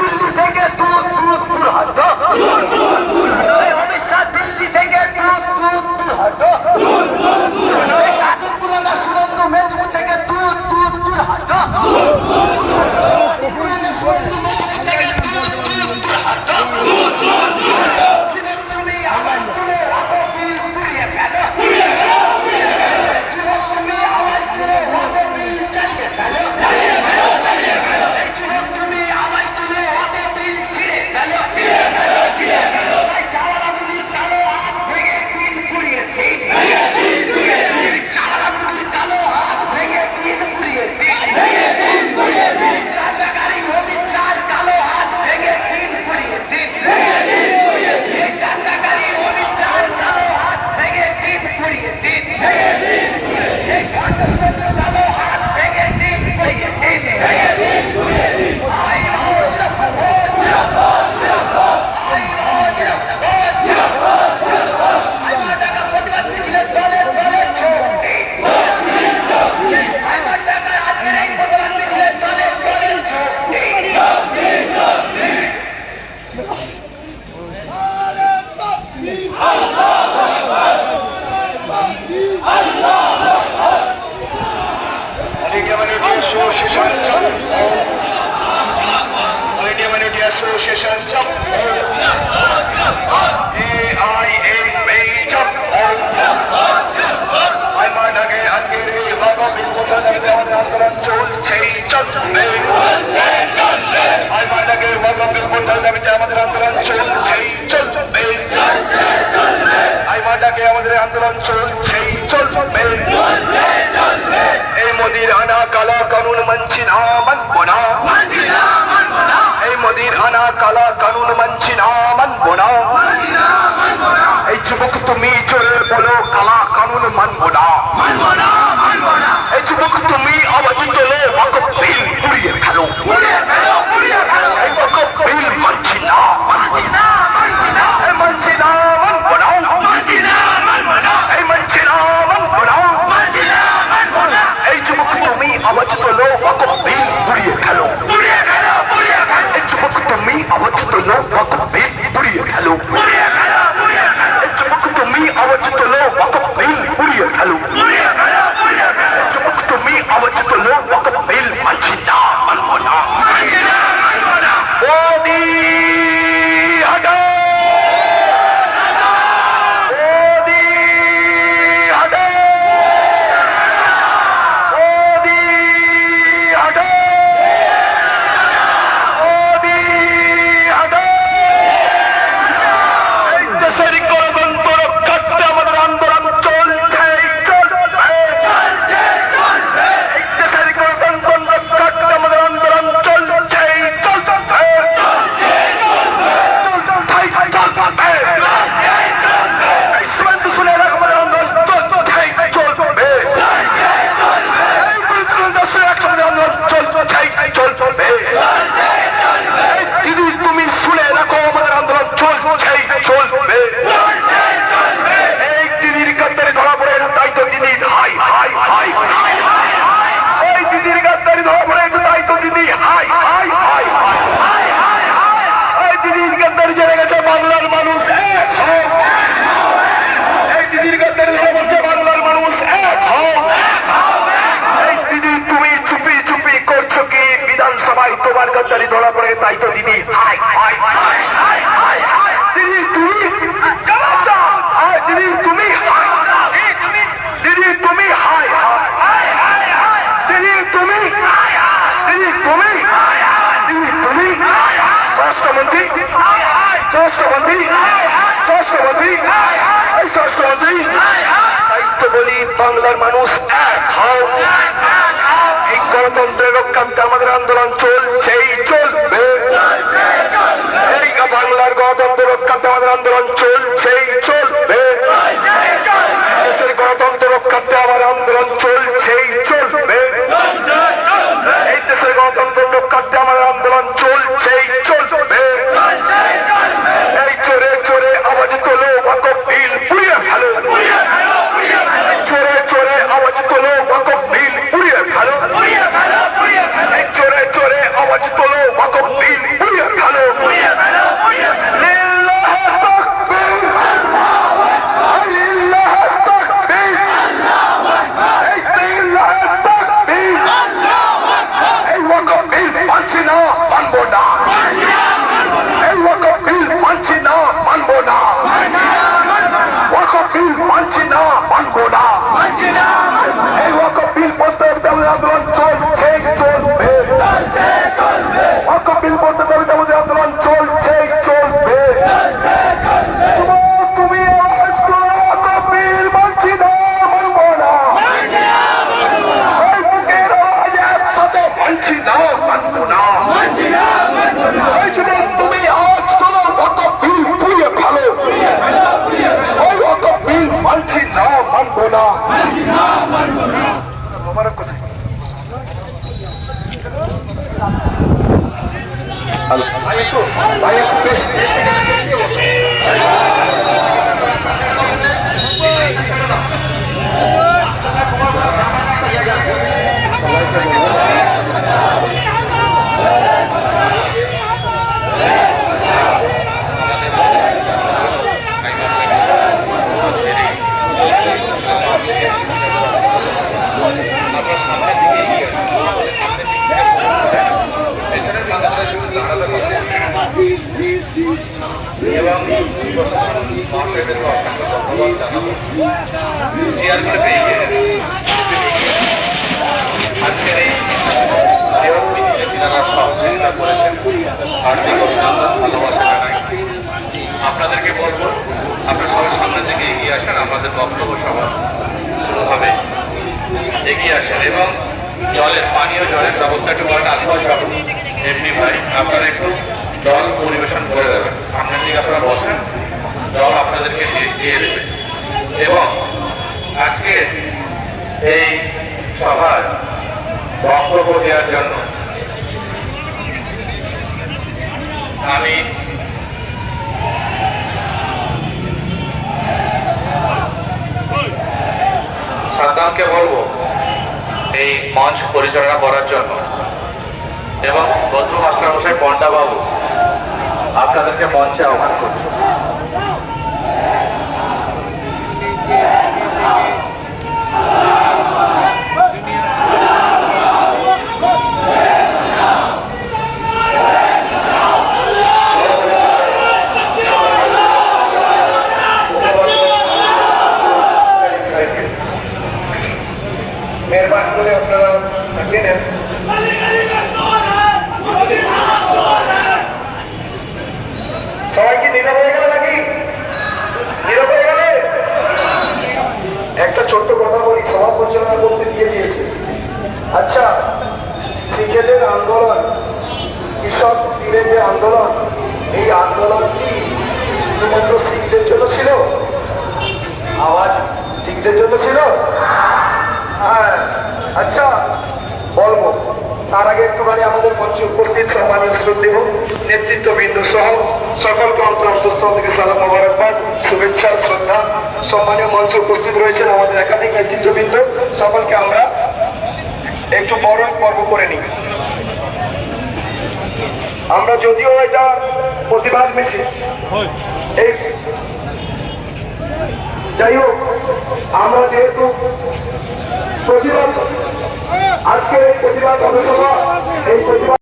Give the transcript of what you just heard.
দিল্লি থেকে দূর দূর দূর হটো। অমিত শাহ দিল্লি থেকে দূর দূর দূর হটো। এই কাজল পুরানা সুরেন্দ্র মেদিনীপুর থেকে দূর দূর দূর হটো পুরানা সুরেন্দ্র মেদিনীপুর থেকে দূর দূর দূর হটো ছিলেন তুমি আওয়াজ তুলে রাখো বিল পুড়িয়ে ফেলো ছিলেন তুমি আওয়াজ তুলে রাখো বিল চালিয়ে ফেলো এই ছিলেন তুমি আওয়াজ তুলে রাখো বিল ছিঁড়ে ফেলো এই চাওয়ালাগুলির কালো হাত ভেঙে বিল পুড়িয়ে দিন চাওয়ালাগুলির কালো হাত ভেঙে বিল পুড়িয়ে দিন কান্দাকারী অমিত শাহর কালো হাত ভেঙে বিল পুড়িয়ে দিন এই কান্দাকারী অমিত শাহর কালো হাত ভেঙে বিল পুড়িয়ে দিন এই কান্দাকারী কালো হাত ভেঙে বিল পুড়িয়ে দিন আই রোজ আই রোজ টাকা প্রতিবাদ মিছিলের দলে দলে ছোটে আমার টাকা আজকের এই প্রতিবাদ মিছিলের দলে দলে ছোটে All India Minority Association Jump. All India Minority Association Jump. AIA Jump. আমার আগে আজকের এই বাবা বিপদ চলছেই চলবে। আমাদের আন্দোলন আমার আমাদের আন্দোলন চলবে এই মোদির আনা কালা কানুন মানছি না মানব এই মোদির আনা কালা কানুন মানছি না মানব যুবক তুমি চলে বলো কালা কানুন মানব না। এই যুবক তুমি আওয়াজ তোলো ওয়াকফ বিল পুড়িয়ে ফেলো। এই ওয়াকফ বিল মানছি না। মানছি না এই মানছি না মানব না। এই মানছি না মানব না। এই যুবক তুমি আওয়াজ তোলো ওয়াকফ বিল পুড়িয়ে ফেলো। এই যুবক তুমি আওয়াজ তোলো ওয়াকফ বিল গাদ্দারি ধরা পড়ে তাই তো দিদি hi hi hi hi hi hi দিদি তুমি জবাব দাও আর দিদি তুমি দিদি তুমি হাই হাই দিদি তুমি দিদি তুমি দিদি তুমি স্বরাষ্ট্রমন্ত্রী স্বরাষ্ট্রমন্ত্রী স্বরাষ্ট্রমন্ত্রী স্বরাষ্ট্রমন্ত্রী তাই তো বলি বাংলার মানুষ এক হও গণতন্ত্রের রক্ষার্থে আমাদের আন্দোলন চলছেই চলবে। বাংলার গণতন্ত্র রক্ষার্থে আমাদের আন্দোলন চলছেই Vietnam! ভাই একটু ভাই একটু এবং মহাশয়দেরকে অসংখ্য ধন্যবাদ জানাব চেয়ারগুলো পেয়ে গিয়ে আজকের এই করেছেন। হার্দিক অভিনন্দন, ভালোবাসা জানাই। আপনাদেরকে বলব, আপনার সবাই সামনের দিকে এগিয়ে আসেন, আমাদের বক্তব্য সভা শুরু হবে। এগিয়ে আসেন এবং জলের পানীয়, জলের ব্যবস্থা একটু করেন আলফা সহ এমনি ভাই, আপনারা একটু জল পরিবেশন করে দেবেন দিকে আপনারা বসেন। জল আপনাদেরকে দিয়ে দিয়ে দেবে। এবং আজকে এই সভায় বক্তব্য দেওয়ার জন্য আমি সাদ্দামকে বলব, এই মঞ্চ পরিচালনা করার জন্য। এবং বদ্রু মাস্টার মশাই পন্ডা বাবু আপনাদেরকে মঞ্চে আহ্বান করছি মেহরবানি করে আপনারা থাকিয়ে নেন সবাই কি নীরব হয়ে গেল নাকি নীরব হয়ে গেলে একটা ছোট্ট কথা বলি সভা পরিচালনা করতে দিয়ে দিয়েছে। আচ্ছা শিখেদের আন্দোলন, কৃষক যে আন্দোলন, এই আন্দোলন শুধুমাত্র শিখদের জন্য ছিল? আওয়াজ শিখদের জন্য ছিল? হ্যাঁ। আচ্ছা বলব তার আগে একটুখানি আমাদের মঞ্চে উপস্থিত সম্মানীয় শ্রদ্ধেয় নেতৃত্ববৃন্দ সহ সকলকে অন্তর্স্থল থেকে সালাম মোবারকবাদ, শুভেচ্ছা, শ্রদ্ধা। সম্মানীয় মঞ্চে উপস্থিত রয়েছেন আমাদের একাধিক নেতৃত্ববৃন্দ। সকলকে আমরা একটু বড় পর্ব করে নিই। আমরা যদিও এটা প্রতিবাদ মিছিল। এই যাই হোক, আমরা যেহেতু প্রতিবাদ আজকে এই প্রতিবাদ সভা এই প্রতিবাদ